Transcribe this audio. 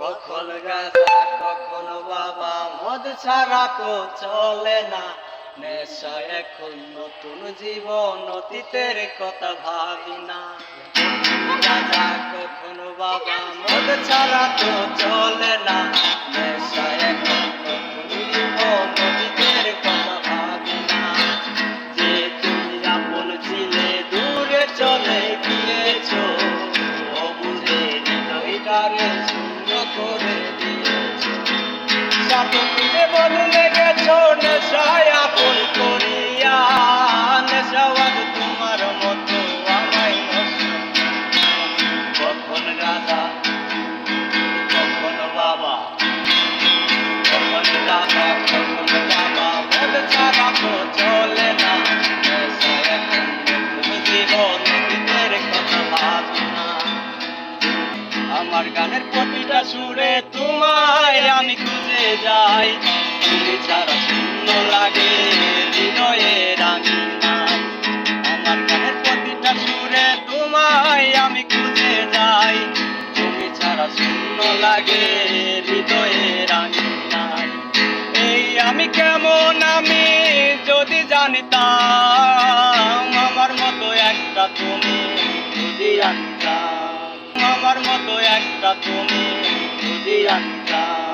কখন গাজা কখন বাবা মদ ছাড়া তো চলে না। নেশা এখন নতুন জীবন, অতীতের কথা ভাবি না। গাজা কখন বাবা মদ ছাড়া তো চলে না। নেশা এখন নতুন কথা ভাবি না। যে তুমি আপন ছিলে, দূরে চলে গিয়েছো। ও বুঝে করে সাথে খুঁজে বদলে গেছো নেশায় আপন করিয়া। নেশাবাদ তোমার মতো আমায় কখন রাধা, কখন বাবা, কখন রাধা, কখন বাবা মদ ছাড়া তো চলে না। নেশা এখন জীবন অতীতের কথা ভাবি। আমার গানের প্রতিটা সুরে তোমায় আমি খুঁজে যাই। তুমি ছাড়া শূন্য লাগে হৃদয়ের আমি আমার গানের প্রতিটা সুরে তোমায় আমি খুঁজে যাই। তুমি ছাড়া শূন্য লাগে হৃদয়ের আমি এই আমি কেমন আমি যদি জানিতাম, আমার মতো একটা তুমি যদি আনতাম আমার মতো একটা তুমি যদি আনতাম